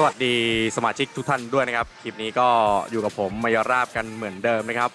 สวัสดีสมาชิกทุกท่านด้วยนะครับ คลิปนี้ก็อยู่กับผมมายราบกันเหมือนเดิมนะครับ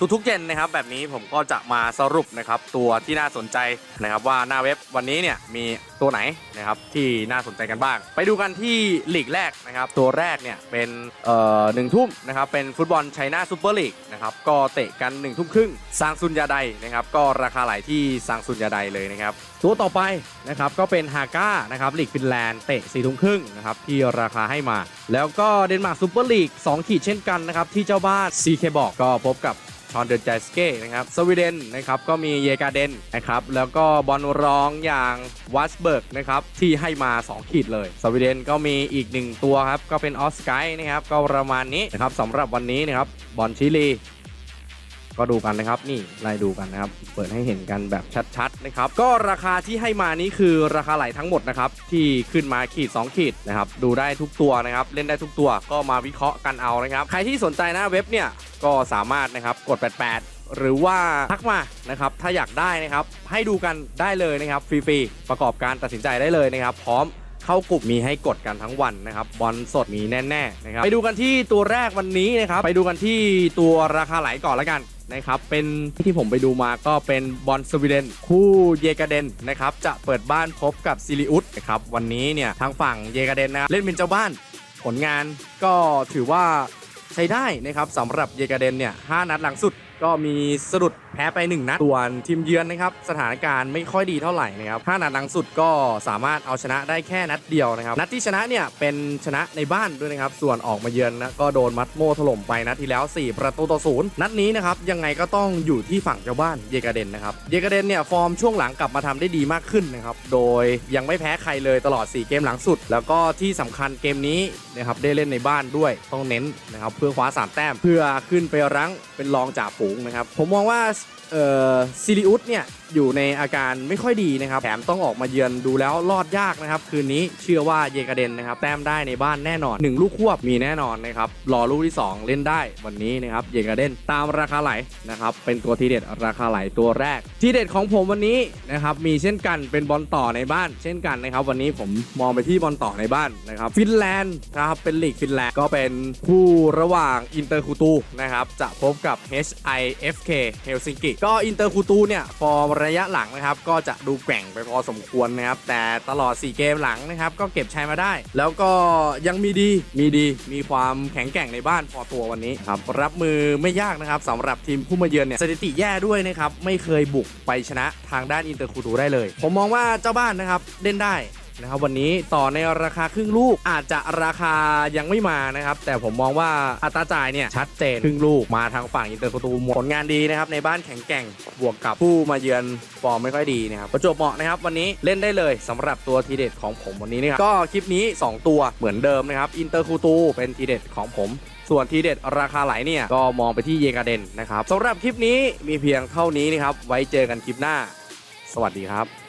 ทุกๆเย็นนะครับ แบบนี้ผมก็จะมาสรุปนะครับตัวที่น่าสนใจนะครับ ว่าหน้าเว็บวันนี้เนี่ยมีตัวไหนนะครับที่น่าสนใจกันบ้าง ไปดูกันที่ลีกแรกนะครับ ตัวแรกเนี่ยเป็นเอ่อหนึ่งทุ่มนะครับเป็นฟุตบอลไชน่าซูเปอร์ลีกนะครับก็เตะกัน1นึ่ทุ่มครึ่งซางซุนยาไดนะครับก็ราคาไหลที่ซางซุนยาไดเลยนะครับตัวต่อไปนะครับก็เป็นฮาก้านะครับลีกฟินแลนด์เตะ4ี่ทุ่มครึ่งนะครับที่ราคาให้มา แล้วก็เดนมาร์กซูเปอร์ลีก2ขีดเช่นกันนะครับที่เจ้าบ้าน CK บอกก็พบกับชอนเดอร์จสเก้นะครับสวีเดนนะครับก็มีเยกาเดนนะครับแล้วก็บอลรองอย่างวัสเบิร์กนะครับที่ให้มา 2 ขีดเลย สวีเดนก็มีอีก 1 ตัวครับ ก็เป็นออสไกนะครับก็ประมาณนี้นะครับสำหรับวันนี้นะครับบอลชิลี ก็ดูกันนะครับนี่ไล่ดูกันนะครับ เปิดให้เห็นกันแบบชัดๆนะครับก็ราคาที่ให้มานี้คือราคาไหลทั้งหมดนะครับที่ขึ้นมาขีด 2 ขีดนะครับดูได้ทุกตัวนะครับเล่นได้ทุกตัวก็มาวิเคราะห์กันเอานะครับใครที่สนใจหน้าเว็บเนี่ยก็สามารถนะครับกด 88หรือว่าทักมานะครับถ้าอยากได้นะครับให้ดูกันได้เลยนะครับฟรีๆประกอบการตัดสินใจได้เลยนะครับ พร้อมเข้ากลุ่มมีให้กดกันทั้งวันนะครับบอลสดมีแน่ๆนะครับไปดูกันที่ตัวแรกวันนี้นะครับไปดูกันที่ตัวราคาไหลก่อนล้วกัน นะครับ เป็นที่ผมไปดูมาก็เป็นบอลสวีเดนคู่เยกาเดนนะครับจะเปิดบ้านพบกับซิลิอุสนะครับวันนี้เนี่ยทางฝั่งเยกาเดนนะเล่นเป็นเจ้าบ้าน ผลงานก็ถือว่าใช้ได้นะครับสำหรับเยกาเดนเนี่ยห้านัดหลังสุดก็มีสะดุด แพ้ไป 1 นัดส่วนทีมเยือนนะครับสถานการณ์ไม่ค่อยดีเท่าไหร่นะครับห้านัดหลังสุดก็สามารถเอาชนะได้แค่นัดเดียวนะครับนัดที่ชนะเนี่ยเป็นชนะในบ้านด้วยนะครับส่วนออกมาเยือนนะก็โดนมัดโมถล่มไปนัดที่แล้ว 4 ประตูต่อศูนย์นัดนี้นะครับยังไงก็ต้องอยู่ที่ฝั่งเจ้าบ้านเยกาเดนนะครับเยกาเดนเนี่ยฟอร์มช่วงหลังกลับมาทำได้ดีมากขึ้นนะครับโดยยังไม่แพ้ใครเลยตลอด 4 เกมหลังสุด แล้วก็ที่สำคัญเกมนี้นะครับได้เล่นในบ้านด้วยต้องเน้นนะครับเพื่อคว้าสามแต้มเพื่อขึ้นไปรั้งเป็นรองจ่าฝูงนะครับผมมองว่า เอ่อซิลิอุสเนี่ยอยู่ในอาการไม่ค่อยดีนะครับแถมต้องออกมาเยือนดูแล้วรอดยากนะครับ คืนนี้เชื่อว่าเยกาเดนนะครับแต้มได้ในบ้านแน่นอน 1 ลูกควบมีแน่นอนนะครับรอลูกที่ 2 เล่นได้วันนี้นะครับเยกาเดนตามราคาไหลนะครับเป็นตัวทีเด็ดราคาไหลตัวแรก ทีเด็ดของผมวันนี้นะครับมีเช่นกันเป็นบอลต่อในบ้าน เช่นกันนะครับ วันนี้ผมมองไปที่บอลต่อในบ้านนะครับฟินแลนด์นะครับเป็นลีกฟินแลนด์ก็เป็นคู่ระหว่างอินเตอร์คูตูนะครับจะพบกับ HIFK เฮลซิงกิก็อินเตอร์คูตูเนี่ยฟอร์มระยะหลังนะครับ ก็จะดูแกว่งไปพอสมควรนะครับ แต่ตลอด 4 เกมหลังนะครับ ก็เก็บชัยมาได้ แล้วก็ยังมีดีมีดีมีความแข็งแกร่งในบ้านพอตัววันนี้ครับรับมือไม่ยากนะครับสำหรับทีมผู้มาเยือนเนี่ยสถิติแย่ด้วยนะครับไม่เคยบุกไปชนะทางด้านอินเตอร์คูตูได้เลย ผมมองว่าเจ้าบ้านนะครับเล่นได้ นะครับวันนี้ต่อในราคาครึ่งลูกอาจจะราคายังไม่มานะครับ แต่ผมมองว่าอัตราจ่ายเนี่ยชัดเจนครึ่งลูกมาทางฝั่งอินเตอร์ประตูผลงานดีนะครับในบ้านแข็งแกร่งบวกกับผู้มาเยือนฟอร์มไม่ค่อยดีนะครับประจวบเหมาะนะครับวันนี้เล่นได้เลยสำหรับตัวทีเด็ดของผมวันนี้นะครับก็คลิปนี้ 2 ตัวเหมือนเดิมนะครับอินเตอร์คูตูเป็นทีเด็ดของผมส่วนทีเด็ดราคาไหลเนี่ยก็มองไปที่เยกาเดนนะครับสำหรับคลิปนี้มีเพียงเท่านี้นะครับไว้เจอกันคลิปหน้า สวัสดีครับ